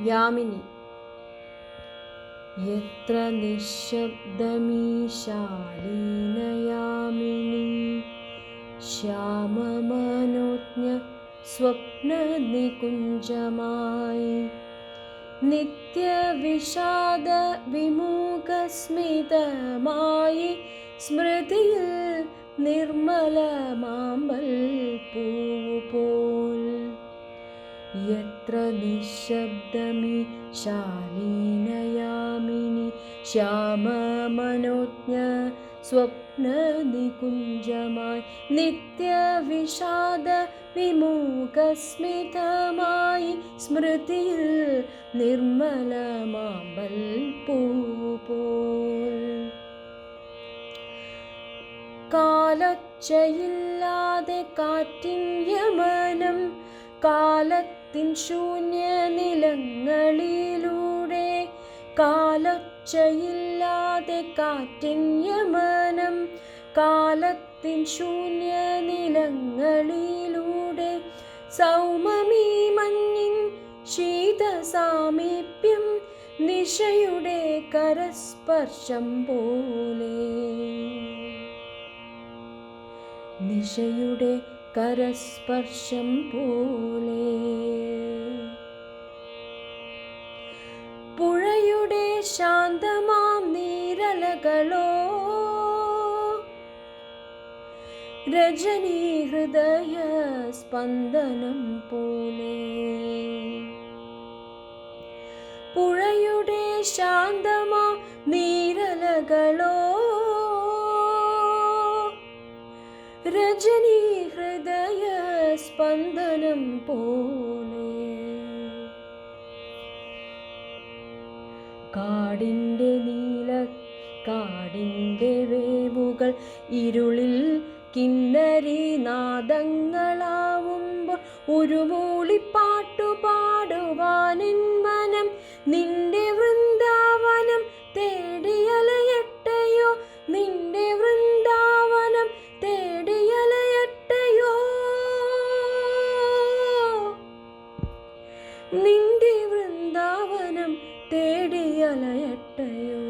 यामिनि। यत्र निशब्दमीशाली श्याममनोज्ञ स्वप्ननिकुञ्जमायि नित्यविषादविमुखस्मितमायि स्मृति निर्मल मामल्पूपु മാമ്പൽ പൂപോൽ യത്ര നിശബ്ദമി ശാലീനയാമിനി ശ്യാമമനോജ്ഞ സ്വപ്നനികുഞ്ചമായി നിത്യവിഷാദ വിമുഖസ്മിതമായി സ്മൃതിയിൽ നിർമ്മല മാമ്പൽ പൂപോൽ കാലൊച്ചയില്ലാതെ കാറ്റിൻ യമനം കാലത്തിൻ ശൂന്യ നിലങ്ങളിലൂടെ കാലൊച്ചയില്ലാതെ കാറ്റിൻ യമനം കാലത്തിൻ ശൂന്യ നിലങ്ങളിലൂടെ സൗമമീ മഞ്ഞിൻ ശീത സാമീപ്യം നിശയുടെ കരസ്പർശം പോലെ. നിശയുടെ കരസ്പർശം പോലെ. പുഴയുടെ ശാന്തമാം നീരലകളോ രജനീ ഹൃദയ സ്പന്ദനം പോലെ. പുഴയുടെ ശാന്തമാ നീരലകളോ രജനീ ഹൃദയ സ്പന്ദനം പോലെ. കാടിന്റെ നീല കാടിന്റെ വേവുകൾ ഇരുളിൽ കിന്നരി നാദങ്ങളാവുമ്പോൾ ഒരു മൂളിപ്പാട്ടു പാടുവാനിൻ മനം നിന്റെ നിന്റെ വൃന്ദാവനം തേടിയലയട്ടയോ